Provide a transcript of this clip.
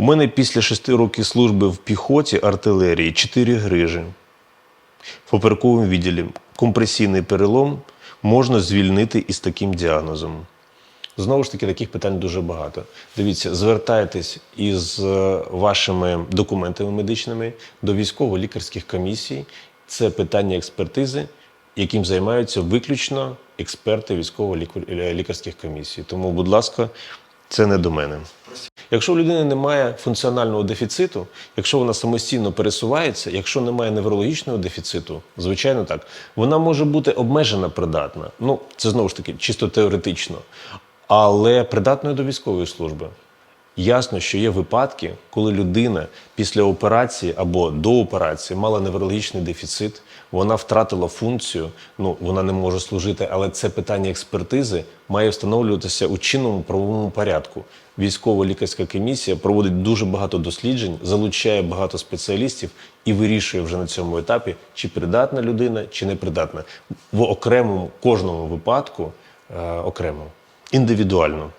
У мене після шести років служби в піхоті артилерії чотири грижі. В поперековому відділі компресійний перелом можна звільнити із таким діагнозом. Знову ж таки, таких питань дуже багато. Дивіться, звертайтесь із е, вашими документами медичними до військово-лікарських комісій. Це питання експертизи, яким займаються виключно експерти військово-лікарських комісій. Тому, будь ласка, це не до мене. Якщо у людини немає функціонального дефіциту, якщо вона самостійно пересувається, якщо немає неврологічного дефіциту, звичайно так, вона може бути обмежена придатна. Ну, це знову ж таки чисто теоретично, але придатною до військової служби. Ясно, що є випадки, коли людина після операції або до операції мала неврологічний дефіцит, вона втратила функцію, ну вона не може служити, але це питання експертизи має встановлюватися у чинному правовому порядку. Військово-лікарська комісія проводить дуже багато досліджень, залучає багато спеціалістів і вирішує вже на цьому етапі, чи придатна людина, чи не придатна. В окремому кожному випадку е, окремо, індивідуально.